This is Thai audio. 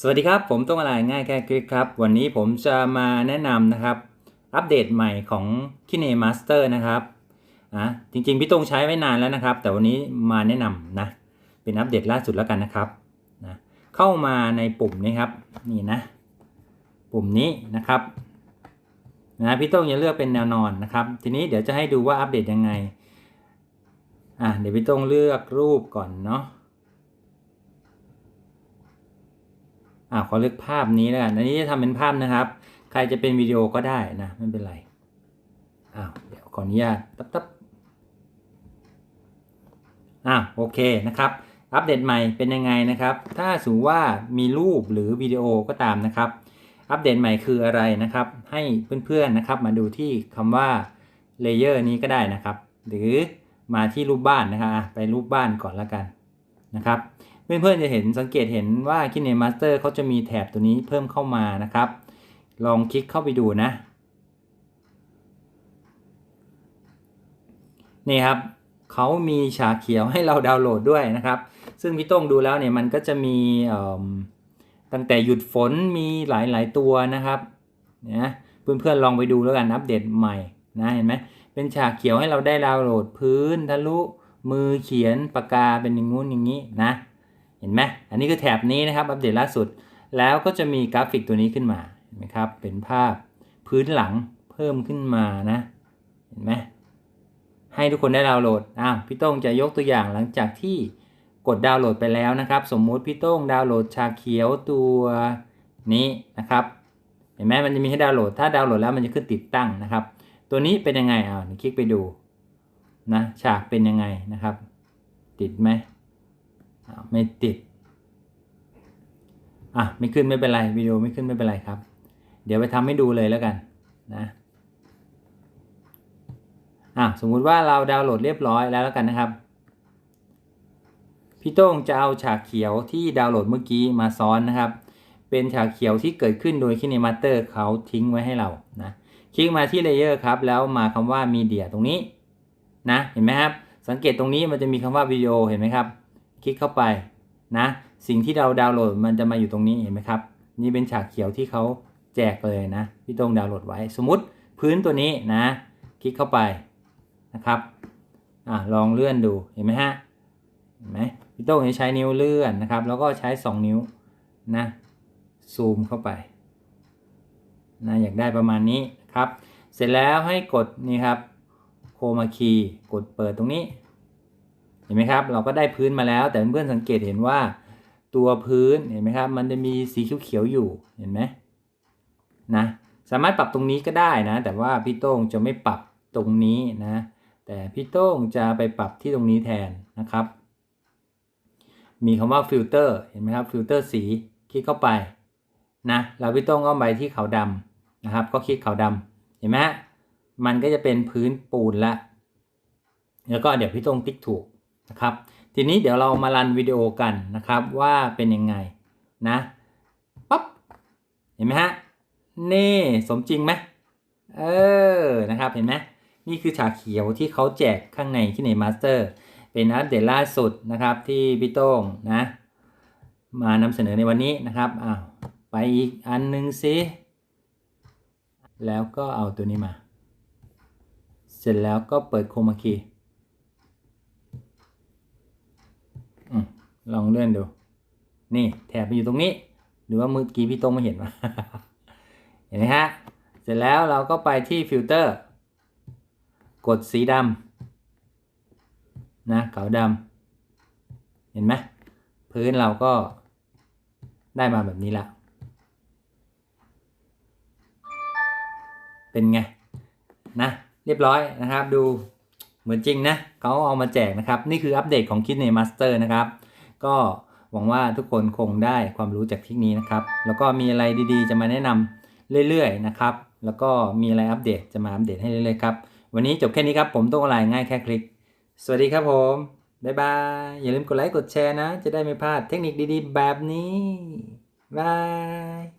สวัสดีครับ ผมต้องอะไรง่ายแค่คลิกครับ วันนี้ผมจะมาแนะนำนะครับ อัปเดตใหม่ของ Kine Master นะครับอะจริงๆ พี่ตงใช้ไว้นานแล้วนะครับ แต่วันนี้มาแนะนำนะ เป็นอัปเดตล่าสุดแล้วกันนะครับนะเข้ามาในปุ่มนี้ครับ นี่นะ ปุ่มนี้นะครับนะพี่ต้งจะเลือกเป็นแนวนอนนะครับ ทีนี้เดี๋ยวจะให้ดูว่าอัปเดตยังไงอะเดี๋ยวพี่ต้งเลือกรูปก่อนเนาะ อ่าขอเลือกภาพนี้แล้วกันอันนี้จะทำเป็นภาพนะครับ ใครจะเป็นวิดีโอก็ได้นะไม่เป็นไรอ้าวเดี๋ยวขออนุญาตตับตับอ่าโอเคนะครับ อัปเดตใหม่เป็นยังไงนะครับ ถ้าสมมติว่ามีรูปหรือวิดีโอก็ตามนะครับ อัปเดตใหม่คืออะไรนะครับ ให้เพื่อนๆนะครับมาดูที่คำว่าเลเยอร์นี้ก็ได้นะครับ หรือมาที่รูปบ้านนะครับไปรูปบ้านก่อนแล้วกันนะครับ เพื่อนๆจะเห็นสังเกตเห็นว่า KineMaster เขาจะมีแถบตัวนี้เพิ่มเข้ามานะครับ ลองคลิกเข้าไปดูนะ นี่ครับเขามีฉากเขียวให้เราดาวน์โหลดด้วยนะครับ ซึ่งพี่ต้งดูแล้วเนี่ยมันก็จะมีตั้งแต่หยุดฝนมีหลายๆตัวนะครับนะเพื่อนๆลองไปดูแล้วกันอัปเดตใหม่นะเห็นไหมเป็นฉากเขียวให้เราได้ดาวน์โหลดพื้นทะลุมือเขียนปากกาเป็นอย่างงู้นอย่างนี้นะ เห็นไหมอันนี้คือแถบนี้นะครับอัปเดตล่าสุด แล้วก็จะมีกราฟิกตัวนี้ขึ้นมาเห็นไหมครับ เป็นภาพพื้นหลังเพิ่มขึ้นมานะ เห็นไหมให้ทุกคนได้ดาวน์โหลด อ้าว พี่โต้งจะยกตัวอย่างหลังจากที่กดดาวน์โหลดไปแล้วนะครับ สมมุติพี่โต้งดาวน์โหลดชาเขียวตัวนี้นะครับ เห็นไหมมันจะมีให้ดาวน์โหลด ถ้าดาวน์โหลดแล้วมันจะขึ้นติดตั้งนะครับ ตัวนี้เป็นยังไงอ้าวคลิกไปดูนะ ฉากเป็นยังไงนะครับ ติดไหม ไม่ติด อะ ไม่ขึ้นไม่เป็นไรวิดีโอไม่ขึ้นไม่เป็นไรครับ เดี๋ยวไปทำให้ดูเลยแล้วกันนะอะสมมุติว่าเราดาวน์โหลดเรียบร้อยแล้วแล้วกันนะครับพี่โต้งจะเอาฉากเขียวที่ดาวน์โหลดเมื่อกี้มาซ้อนนะครับ เป็นฉากเขียวที่เกิดขึ้นโดย KineMaster เขาทิ้งไว้ให้เรานะคลิกมาที่เลเยอร์ครับแล้วมาคำว่า Media ตรงนี้นะเห็นไหมครับสังเกตตรงนี้มันจะมีคำว่าวิดีโอเห็นไหมครับ คลิกเข้าไปนะ สิ่งที่เราดาวน์โหลดมันจะมาอยู่ตรงนี้เห็นไหมครับ นี่เป็นฉากเขียวที่เขาแจกเลยนะพี่ต้งดาวน์โหลดไว้ สมมติพื้นตัวนี้นะ คลิกเข้าไปนะครับอะลองเลื่อนดูเห็นไหมฮะเห็นไหมพี่ต้งจะใช้นิ้วเลื่อนนะครับ แล้วก็ใช้ 2 นิ้วนะซูมเข้าไปนะอยากได้ประมาณนี้ครับ เสร็จแล้วให้กดนี่ครับโคมาคีกดเปิดตรงนี้ เห็นไหมครับ เราก็ได้พื้นมาแล้ว แต่เพื่อนสังเกตเห็นว่าตัวพื้นเห็นไหมครับ มันจะมีสีเขียวๆอยู่เห็นไหมนะสามารถปรับตรงนี้ก็ได้นะ แต่ว่าพี่โต้งจะไม่ปรับตรงนี้นะ แต่พี่โต้งจะไปปรับที่ตรงนี้แทนนะครับ มีคำว่าฟิลเตอร์เห็นไหมครับฟิลเตอร์สีคลิกเข้าไปนะแล้วพี่โต้งก็ไปที่ขาวดำนะครับ ก็คลิกขาวดำเห็นไหมมันก็จะเป็นพื้นปูนละแล้วก็เดี๋ยวพี่โต้งติ๊กถูก นะครับ ทีนี้เดี๋ยวเรามารันวิดีโอกันนะครับว่าเป็นยังไงนะปั๊บเห็นไหมฮะนี่สมจริงไหมเออนะครับเห็นไหมนี่คือฉากเขียวที่เขาแจกข้างในที่ในมาสเตอร์เป็นอัปเดตล่าสุดนะครับที่พี่โต้งนะมานำเสนอในวันนี้นะครับอ้าวไปอีกอันหนึ่งสิแล้วก็เอาตัวนี้มา เสร็จแล้วก็เปิดโคมาคี ลองเลื่อนดู นี่แถบมันอยู่ตรงนี้ หรือว่ามือกี้พี่ตรงไม่เห็นวะเห็นไหมฮะ เสร็จแล้วเราก็ไปที่ฟิลเตอร์ กดสีดำนะขาวดำเห็นไหมพื้นเราก็ได้มาแบบนี้ละ เป็นไง นะ เรียบร้อยนะครับ ดูเหมือนจริงนะเขาเอามาแจกนะครับ นี่คืออัปเดตของ Kidney Master นะครับ ก็หวังว่าทุกคนคงได้ความรู้จากคลิปนี้นะครับ แล้วก็มีอะไรดีๆ จะมาแนะนำเรื่อยๆนะครับ แล้วก็มีอะไรอัปเดตจะมาอัปเดตให้เรื่อยๆครับ วันนี้จบแค่นี้ครับผมต้องอะไรง่ายแค่คลิก สวัสดีครับผม บ๊ายบาย อย่าลืมกดไลค์กดแชร์นะ จะได้ไม่พลาดเทคนิคดีๆ แบบนี้บาย